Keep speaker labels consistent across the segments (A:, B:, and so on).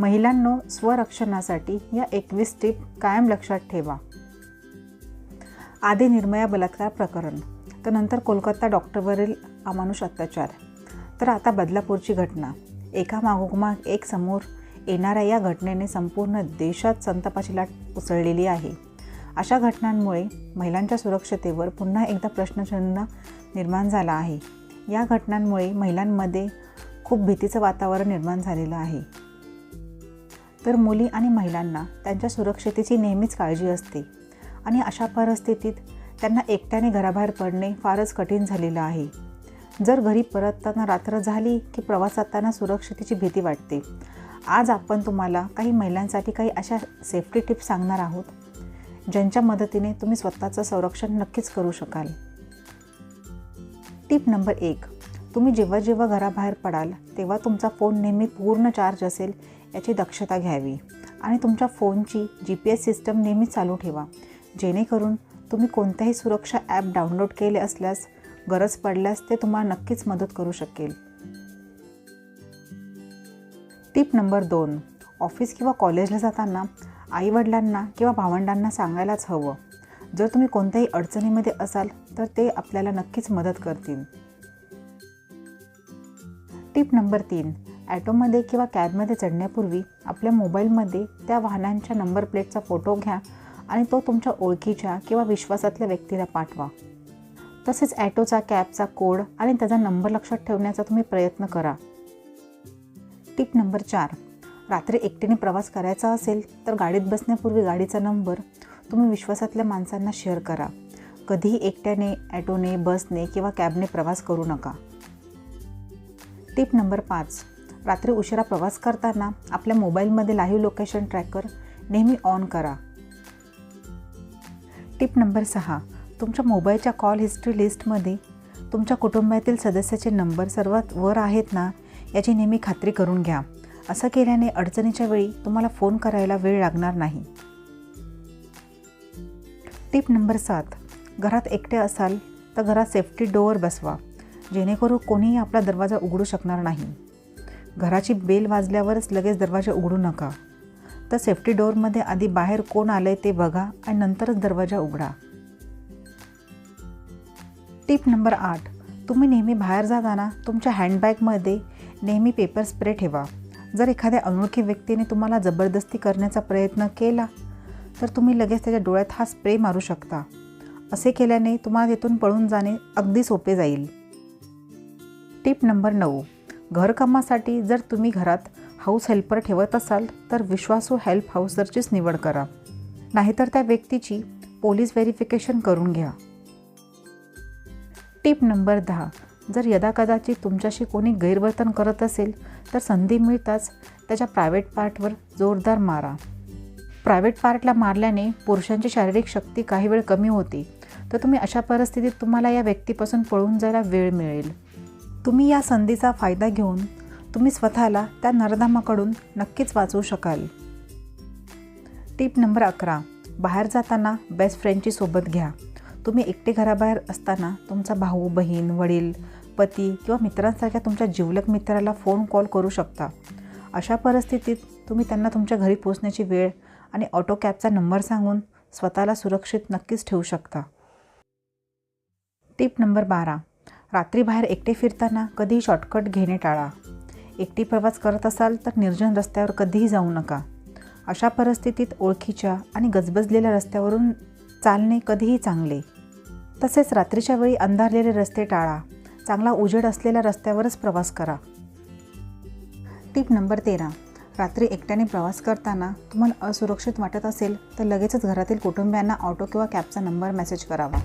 A: महिलांनो स्वरक्षणासाठी या एकवीस टिप कायम लक्षात ठेवा. आधी निर्मया बलात्कार प्रकरण तर नंतर कोलकाता डॉक्टरवरील अमानुष अत्याचार. तर आता बदलापूरची घटना. एका मागोमाग एक समोर येणाऱ्या या घटनेने संपूर्ण देशात संतापाची लाट उसळलेली आहे. अशा घटनांमुळे महिलांच्या सुरक्षतेवर पुन्हा एकदा प्रश्नचिन्ह निर्माण झाला आहे. या घटनांमुळे महिलांमध्ये खूप भीतीचं वातावरण निर्माण झालेलं आहे. तर मुली आणि महिलांना त्यांच्या सुरक्षतेची नेहमीच काळजी असते. आणि अशा परिस्थितीत त्यांना एकट्याने घराबाहेर पडणे फारच कठीण झालेलं आहे. जर घरी परतताना रात्र झाली की प्रवासाताना सुरक्षतेची भीती वाटते. आज आपण तुम्हाला काही महिलांसाठी काही अशा सेफ्टी टिप्स सांगणार आहोत ज्यांच्या मदतीने तुम्ही स्वतःचं संरक्षण नक्कीच करू शकाल. टिप नंबर एक तुम्ही जेव्हा जेव्हा घराबाहेर पडाल तेव्हा तुमचा फोन नेहमी पूर्ण चार्ज असेल याची दक्षता घ्यावी. आणि तुमच्या फोनची जी पी एस सिस्टम नेहमी चालू ठेवा. जेणेकरून तुम्ही कोणत्याही सुरक्षा ॲप डाउनलोड केले असल्यास गरज पडल्यास ते तुम्हाला नक्कीच मदत करू शकेल. टिप नंबर दोन. ऑफिस किंवा कॉलेजला जाताना आईवडिलांना किंवा भावंडांना सांगायलाच हवं. जर तुम्ही कोणत्याही अडचणीमध्ये असाल तर ते आपल्याला नक्कीच मदत करतील. टिप नंबर तीन. ॲटोमध्ये किंवा कॅबमध्ये चढण्यापूर्वी आपल्या मोबाईलमध्ये त्या वाहनांच्या नंबर प्लेटचा फोटो घ्या आणि तो तुमच्या ओळखीच्या किंवा विश्वासातल्या व्यक्तीला पाठवा. तसेच ॲटोचा कॅबचा कोड आणि त्याचा नंबर लक्षात ठेवण्याचा तुम्ही प्रयत्न करा. टिप नंबर चार. रात्री एकटीने प्रवास करायचा असेल तर गाडीत बसण्यापूर्वी गाडीचा नंबर तुम्ही विश्वासातल्या माणसांना शेअर करा. कधीही एकट्याने ॲटोने बसने किंवा कॅबने प्रवास करू नका. टिप नंबर पाच. रात्री उशिरा प्रवास करताना आपल्या मोबाईलमध्ये लाईव्ह लोकेशन ट्रॅकर नेहमी ऑन करा. टिप नंबर सहा तुमच्या मोबाईलच्या कॉल हिस्ट्री लिस्टमध्ये तुमच्या कुटुंबातील सदस्याचे नंबर सर्वात वर आहेत ना याची नेहमी खात्री करून घ्या. असं केल्याने अडचणीच्या वेळी तुम्हाला फोन करायला वेळ लागणार नाही. टिप नंबर सात घरात एकटे असाल तर घरात सेफ्टी डोअर बसवा. जेणेकरून कोणीही आपला दरवाजा उघडू शकणार नाही. घराची बेल वाजल्यावरच लगेच दरवाजा उघडू नका. तर सेफ्टी डोअरमध्ये आधी बाहेर कोण आलं आहे ते बघा आणि नंतरच दरवाजा उघडा. टिप नंबर आठ. तुम्ही नेहमी बाहेर जाताना तुमच्या हँडबॅगमध्ये नेहमी पेपर स्प्रे ठेवा. जर एखाद्या अनोळखी व्यक्तीने तुम्हाला जबरदस्ती करण्याचा प्रयत्न केला तर तुम्ही लगेच त्याच्या डोळ्यात हा स्प्रे मारू शकता. असे केल्याने तुम्हाला तिथून पळून जाणे अगदी सोपे जाईल. टिप नंबर नऊ. घरकामासाठी जर तुम्ही घरात हाऊस हेल्पर ठेवत असाल तर विश्वासू हेल्प हाऊसरचीच निवड करा. नाहीतर त्या व्यक्तीची पोलीस व्हेरिफिकेशन करून घ्या. टिप नंबर दहा. जर यदाकदाचित तुमच्याशी कोणी गैरवर्तन करत असेल तर संधी मिळताच त्याच्या प्रायव्हेट पार्टवर जोरदार मारा. प्रायव्हेट पार्टला मारल्याने पुरुषांची शारीरिक शक्ती काही वेळ कमी होते. तर तुम्ही अशा परिस्थितीत तुम्हाला या व्यक्तीपासून पळून जायला वेळ मिळेल. तुम्ही या संधीचा फायदा घेऊन तुम्ही स्वतःला त्या नरधामाकडून नक्कीच वाचवू शकाल. टिप नंबर अकरा. बाहेर जाताना बेस्ट फ्रेंडची सोबत घ्या. तुम्ही एकटे घराबाहेर असताना तुमचा भाऊ बहीण वडील पती किंवा मित्रांसारख्या तुमच्या जिवलक मित्राला फोन कॉल करू शकता. अशा परिस्थितीत तुम्ही त्यांना तुमच्या घरी पोचण्याची वेळ आणि ऑटो कॅबचा नंबर सांगून स्वतःला सुरक्षित नक्कीच ठेवू शकता. टिप नंबर बारा. रात्री बाहेर एकटे फिरताना कधीही शॉर्टकट घेणे टाळा. एकटी प्रवास करत असाल तर निर्जन रस्त्यावर कधीही जाऊ नका. अशा परिस्थितीत ओळखीच्या आणि गजबजलेल्या रस्त्यावरून चालणे कधीही चांगले. तसेच रात्रीच्या वेळी अंधारलेले रस्ते टाळा. चांगला उजेड असलेल्या रस्त्यावरच प्रवास करा. टीप नंबर तेरा. रात्री एकट्याने प्रवास करताना तुम्हाला असुरक्षित वाटत असेल तर लगेचच घरातील कुटुंबियांना ऑटो किंवा कॅबचा नंबर मेसेज करावा.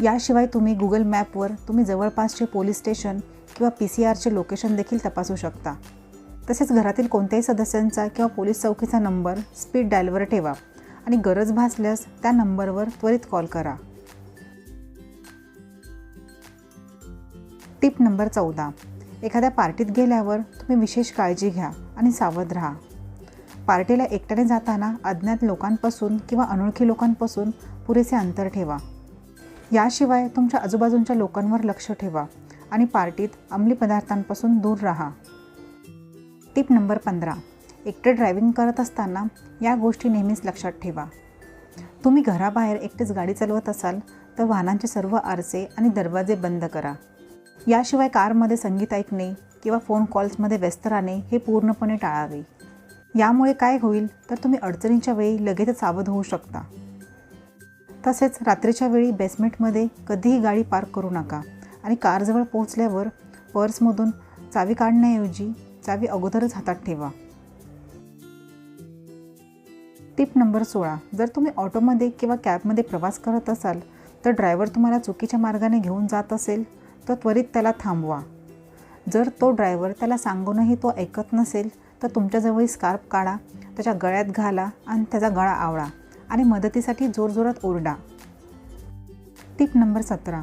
A: याशिवाय तुम्ही गुगल मॅपवर तुम्ही जवळपासचे पोलीस स्टेशन किंवा पी सी आरचे लोकेशन देखील तपासू शकता. तसेच घरातील कोणत्याही सदस्यांचा किंवा पोलीस चौकीचा नंबर स्पीड डायलवर ठेवा आणि गरज भासल्यास त्या नंबरवर त्वरित कॉल करा. टिप नंबर चौदा. एखाद्या पार्टीत गेल्यावर तुम्ही विशेष काळजी घ्या आणि सावध राहा. पार्टीला एकट्याने जाताना अज्ञात लोकांपासून किंवा अनोळखी लोकांपासून पुरेसे अंतर ठेवा. याशिवाय तुमच्या आजूबाजूंच्या लोकांवर लक्ष ठेवा आणि पार्टीत अंमली पदार्थांपासून दूर राहा. टिप नंबर पंधरा. एकटे ड्रायव्हिंग करत असताना या गोष्टी नेहमीच लक्षात ठेवा. तुम्ही घराबाहेर एकटेच गाडी चालवत असाल तर वाहनांचे सर्व आरसे आणि दरवाजे बंद करा. याशिवाय कारमध्ये संगीत ऐकणे किंवा फोन कॉल्समध्ये व्यस्त राहणे हे पूर्णपणे टाळावे. यामुळे काय होईल तर तुम्ही अडचणीच्या वेळी लगेचच सावध होऊ शकता. तसेच रात्रीच्या वेळी बेसमेंटमध्ये कधीही गाडी पार्क करू नका. आणि कारजवळ पोहोचल्यावर पर्समधून चावी काढण्याऐवजी चावी अगोदरच हातात ठेवा. टिप नंबर सोळा. जर तुम्ही ऑटोमध्ये किंवा कॅबमध्ये प्रवास करत असाल तर ड्रायव्हर तुम्हाला चुकीच्या मार्गाने घेऊन जात असेल तर त्वरित त्याला थांबवा. जर तो ड्रायव्हर त्याला सांगूनही तो ऐकत नसेल तर तुमच्याजवळ स्कार्फ काढा त्याच्या गळ्यात घाला आणि त्याचा गळा आवळा. आणि मदतीसाठी जोरजोरात ओरडा. टिप नंबर सतरा.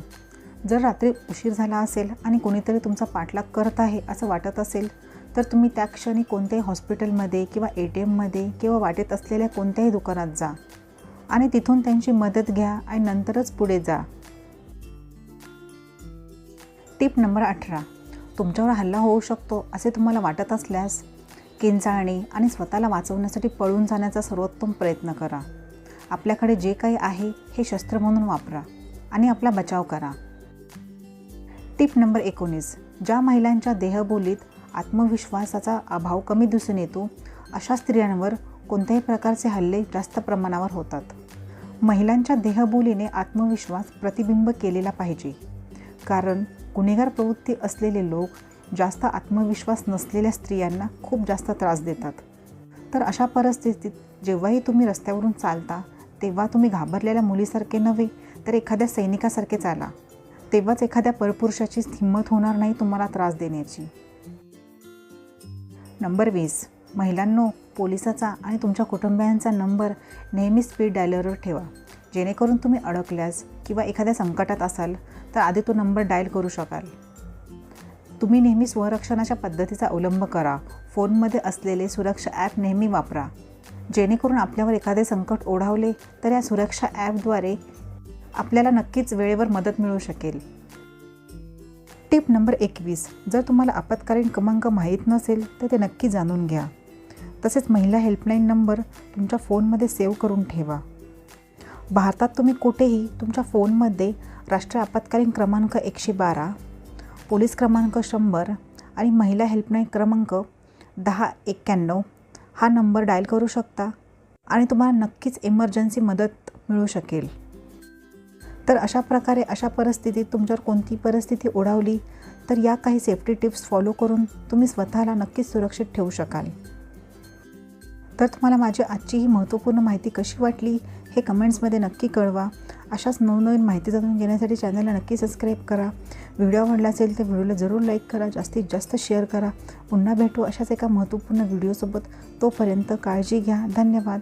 A: जर रात्री उशीर झाला असेल आणि कोणीतरी तुमचा पाठलाग करत आहे असं वाटत असेल तर तुम्ही त्या क्षणी कोणत्याही हॉस्पिटलमध्ये किंवा ए टी एममध्ये किंवा वाटेत असलेल्या कोणत्याही दुकानात जा आणि तिथून त्यांची मदत घ्या आणि नंतरच पुढे जा. टिप नंबर अठरा. तुमच्यावर हल्ला होऊ शकतो असे तुम्हाला वाटत असल्यास किंचाळणे आणि स्वतःला वाचवण्यासाठी पळून जाण्याचा सर्वोत्तम प्रयत्न करा. आपल्याकडे जे काही आहे हे शस्त्र म्हणून वापरा आणि आपला बचाव करा. टिप नंबर एकोणीस. ज्या महिलांच्या देहबोलीत आत्मविश्वासाचा अभाव कमी दिसून येतो अशा स्त्रियांवर कोणत्याही प्रकारचे हल्ले जास्त प्रमाणावर होतात. महिलांच्या देहबोलीने आत्मविश्वास प्रतिबिंब केलेला पाहिजे. कारण गुन्हेगार प्रवृत्ती असलेले लोक जास्त आत्मविश्वास नसलेल्या स्त्रियांना खूप जास्त त्रास देतात. तर अशा परिस्थितीत जेव्हाही तुम्ही रस्त्यावरून चालता तेव्हा तुम्ही घाबरलेल्या मुलीसारखे नव्हे तर एखाद्या सैनिकासारखे चाला. तेव्हाच एखाद्या परपुरुषाची हिंमत होणार नाही तुम्हाला त्रास देण्याची. नंबर वीस. महिलांनो पोलिसाचा आणि तुमच्या कुटुंबियांचा नंबर नेहमी स्पीड डायलरवर ठेवा. जेणेकरून तुम्ही अडकल्यास किंवा एखाद्या संकटात असाल तर आधी तो नंबर डायल करू शकाल. तुम्ही नेहमी स्वरक्षणाच्या पद्धतीचा अवलंब करा. फोनमध्ये असलेले सुरक्षा ॲप नेहमी वापरा. जेणेकरून आपल्यावर एखादे संकट ओढावले तर या सुरक्षा ॲपद्वारे आपल्याला नक्कीच वेळेवर मदत मिळू शकेल. टिप नंबर एकवीस. जर तुम्हाला आपत्कालीन क्रमांक माहीत नसेल तर ते नक्की जाणून घ्या. तसेच महिला हेल्पलाईन नंबर तुमच्या फोनमध्ये सेव्ह करून ठेवा. भारतात तुम्ही कुठेही तुमच्या फोनमध्ये राष्ट्रीय आपत्कालीन क्रमांक एकशे बारा पोलीस क्रमांक शंभर आणि महिला हेल्पलाईन क्रमांक दहा एक्क्याण्णव हा नंबर डायल करू शकता आणि तुम्हाला नक्कीच इमर्जन्सी मदत मिळू शकेल. तर अशा प्रकारे अशा परिस्थितीत तुमच्यावर कोणती परिस्थिती ओढावली तर या काही सेफ्टी टिप्स फॉलो करून तुम्ही स्वतःला नक्कीच सुरक्षित ठेवू शकाल. तर तुम्हाला माझी आजची ही महत्त्वपूर्ण माहिती कशी वाटली हे कमेंट्समध्ये नक्की कळवा. अशाच नवनवीन माहिती जाणून घेण्यासाठी चॅनलला नक्की सबस्क्राईब करा. व्हिडिओ आवडला असेल तर व्हिडिओला जरूर लाईक करा जास्तीत जास्त शेअर करा. पुन्हा भेटू अशाच एका महत्त्वपूर्ण व्हिडिओसोबत. तोपर्यंत काळजी घ्या. धन्यवाद.